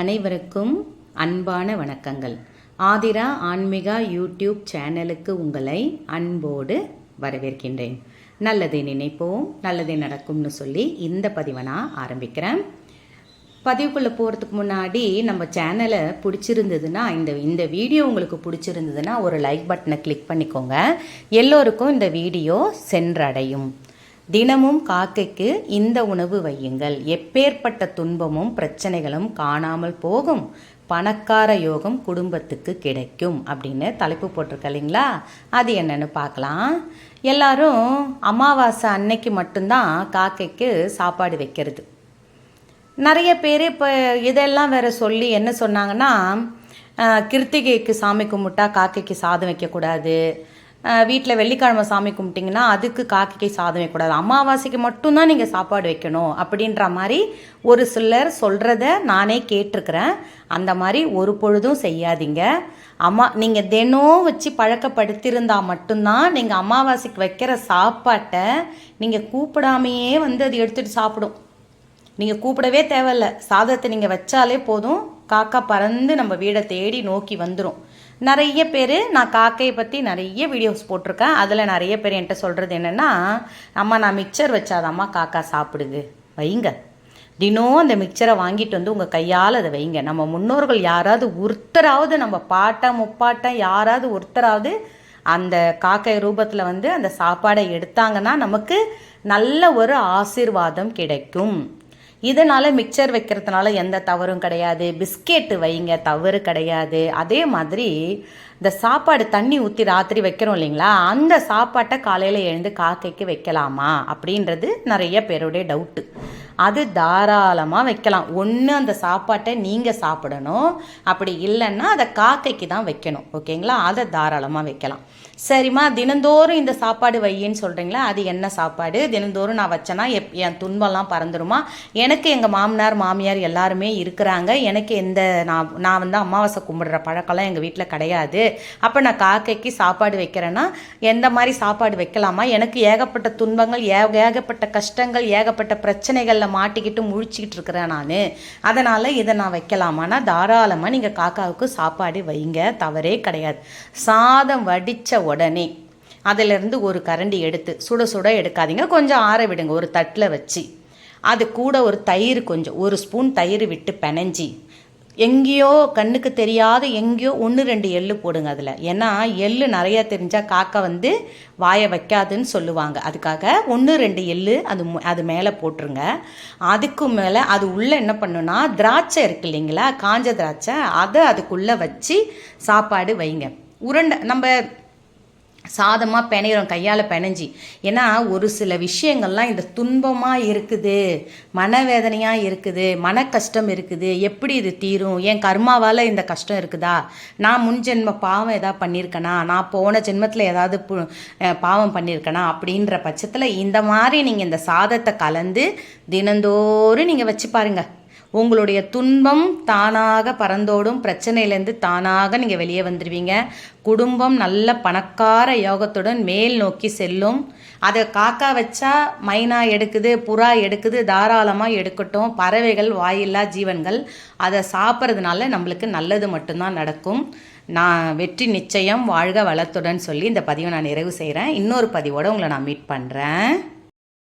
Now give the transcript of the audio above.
அனைவருக்கும் அன்பான வணக்கங்கள். ஆதிரா ஆன்மிகா யூடியூப் சேனலுக்கு உங்களை அன்போடு வரவேற்கின்றேன். நல்லதை நினைப்போம் நல்லதே நடக்கும்னு சொல்லி இந்த பதிவை நான் ஆரம்பிக்கிறேன். பதிவுக்குள்ளே போகிறதுக்கு முன்னாடி நம்ம சேனலை பிடிச்சிருந்ததுன்னா இந்த இந்த வீடியோ உங்களுக்கு பிடிச்சிருந்ததுன்னா ஒரு லைக் பட்டனை கிளிக் பண்ணிக்கோங்க. எல்லோருக்கும் இந்த வீடியோ சென்றடையும். தினமும் காக்கைக்கு இந்த உணவு வையுங்கள். எப்பேற்பட்ட துன்பமும் பிரச்சனைகளும் காணாமல் போகும். பணக்கார யோகம் குடும்பத்துக்கு கிடைக்கும் அப்படின்னு தலைப்பு போட்டிருக்க இல்லைங்களா? அது என்னன்னு பார்க்கலாம். எல்லாரும் அமாவாசை அன்னைக்கு மட்டும்தான் காக்கைக்கு சாப்பாடு வைக்கிறது. நிறைய பேர் இப்போ இதெல்லாம் வேற சொல்லி என்ன சொன்னாங்கன்னா கிருத்திகைக்கு சாமி கும்பிட்டா காக்கைக்கு சாதம் வைக்கக்கூடாது. வீட்டில் வெள்ளிக்கிழமை சாமி கும்பிட்டிங்கன்னா அதுக்கு காக்கைக்கு சாதம் வைக்கக்கூடாது அமாவாசைக்கு மட்டும்தான் நீங்கள் சாப்பாடு வைக்கணும் அப்படின்ற மாதிரி ஒரு சிலர் சொல்கிறத நானே கேட்டிருக்கிறேன். அந்த மாதிரி ஒரு பொழுதும் செய்யாதீங்க. அம்மா நீங்கள் தினம் வச்சு பழக்கப்படுத்தியிருந்தால் மட்டும்தான் நீங்கள் அமாவாசைக்கு வைக்கிற சாப்பாட்டை நீங்கள் கூப்பிடாமையே வந்து அது எடுத்துகிட்டு சாப்பிடும். நீங்கள் கூப்பிடவே தேவையில்ல. சாதத்தை நீங்கள் வச்சாலே போதும். காக்கா பறந்து நம்ம வீடை தேடி நோக்கி வந்துடும் நிறைய பேர் நான் காக்கையை பற்றி நிறைய வீடியோஸ் போட்டிருக்கேன். அதில் நிறைய பேர் என்கிட்ட சொல்கிறது என்னென்னா அம்மா நான் மிக்சர் வச்சாதாம்மா காக்கா சாப்பிடுது. வைங்க. தினம் அந்த மிக்சரை வாங்கிட்டு வந்து உங்கள் கையால் அதை வைங்க. நம்ம முன்னோர்கள் யாராவது ஒருத்தராவது நம்ம பாட்டம் முப்பாட்டம் யாராவது ஒருத்தராவது அந்த காக்கை ரூபத்தில் வந்து அந்த சாப்பாடை எடுத்தாங்கன்னா நமக்கு நல்ல ஒரு ஆசீர்வாதம் கிடைக்கும். இதனால் மிக்சர் வைக்கிறதுனால எந்த தவறும் கிடையாது. பிஸ்கெட்டு வைங்க தவறு கிடையாது. அதே மாதிரி இந்த சாப்பாடு தண்ணி ஊற்றி ராத்திரி வைக்கிறோம் இல்லைங்களா? அந்த சாப்பாட்டை காலையில் எழுந்து காக்கைக்கு வைக்கலாமா? அப்படின்றது நிறைய பேருடைய டவுட்டு அது தாராளமாக வைக்கலாம். ஒன்று அந்த சாப்பாட்டை நீங்கள் சாப்பிடணும். அப்படி இல்லைன்னா அதை காக்கைக்கு தான் வைக்கணும். ஓகேங்களா? அதை தாராளமாக வைக்கலாம். சரிம்மா தினந்தோறும் இந்த சாப்பாடு வையின்னு சொல்கிறீங்களா அது என்ன சாப்பாடு? தினந்தோறும் நான் வச்சேன்னா எப் என் துன்பம்லாம் பறந்துருமா? எனக்கு எங்கள் மாமனார் மாமியார் எல்லாருமே இருக்கிறாங்க. எனக்கு எந்த நான் நான் வந்து அமாவாசை கும்பிடுற பழக்கம்லாம் எங்கள் வீட்டில் கிடையாது. அப்போ நான் காக்கைக்கு சாப்பாடு வைக்கிறேன்னா எந்த மாதிரி சாப்பாடு வைக்கலாமா? எனக்கு ஏகப்பட்ட துன்பங்கள் ஏ ஏகப்பட்ட கஷ்டங்கள் ஏகப்பட்ட பிரச்சனைகள் அதில் மாட்டிக்கிட்டு முழிச்சிக்கிட்டு இருக்கிறேன் நான். அதனால் இதை நான் வைக்கலாமான்னா தாராளமாக நீங்கள் காக்காவுக்கு சாப்பாடு வைங்க. தவறே கிடையாது. சாதம் வடித்த உடனே அதிலிருந்து ஒரு கரண்டி எடுத்து சுட சுட எடுக்காதீங்க. கொஞ்சம் ஆற விடுங்க. ஒரு தட்டில் வச்சு. அது கூட ஒரு தயிர் கொஞ்சம். ஒரு ஸ்பூன் தயிர் விட்டு பெனஞ்சி எங்கேயோ கண்ணுக்கு தெரியாத எங்கேயோ ஒன்று ரெண்டு எள்ளு போடுங்க அதில். ஏன்னா எள்ளு நிறையா தெரிஞ்சால் காக்கா வந்து வாயை வைக்காதுன்னு சொல்லுவாங்க. அதுக்காக ஒன்று ரெண்டு எள்ளு அது அது மேலே போட்டுருங்க. அதுக்கு மேலே அது உள்ளே என்ன பண்ணுன்னா திராட்சை இருக்கு இல்லைங்களா? காஞ்ச திராட்சை. அதை அதுக்குள்ளே வச்சு சாப்பாடு வைங்க. உருண்டை நம்ம சாதமாக பிணையிறோம் கையால் பிணைஞ்சி. ஏன்னா ஒரு சில விஷயங்கள்லாம் இந்த துன்பமாக இருக்குது மனவேதனையாக இருக்குது மன கஷ்டம் இருக்குது. எப்படி இது தீரும்? என் கர்மாவால் இந்த கஷ்டம் இருக்குதா? நான் முன் ஜென்ம பாவம் ஏதாவது பண்ணியிருக்கேனா? நான் போன ஜென்மத்தில் ஏதாவது பு- பாவம் பண்ணியிருக்கேனா? அப்படின்ற பட்சத்தில் இந்த மாதிரி நீங்கள் இந்த சாதத்தை கலந்து தினந்தோறும் நீங்கள் வச்சு பாருங்கள் உங்களுடைய துன்பம் தானாக பறந்தோடும் பிரச்சனையிலேருந்து தானாக நீங்கள் வெளியே வந்துடுவீங்க குடும்பம் நல்ல பணக்கார யோகத்துடன் மேல் நோக்கி செல்லும். அதை காக்கா வச்சா மைனா எடுக்குது புறா எடுக்குது தாராளமாக எடுக்கட்டும். பறவைகள் வாயில்லா ஜீவன்கள் அதை சாப்பிட்றதுனால நம்மளுக்கு நல்லது மட்டும்தான் நடக்கும். நான் வெற்றி நிச்சயம் வாழ்க வளத்துடன் சொல்லி இந்த பதிவை நான் நிறைவு செய்கிறேன் இன்னொரு பதிவோடு உங்களை நான் மீட் பண்ணுறேன்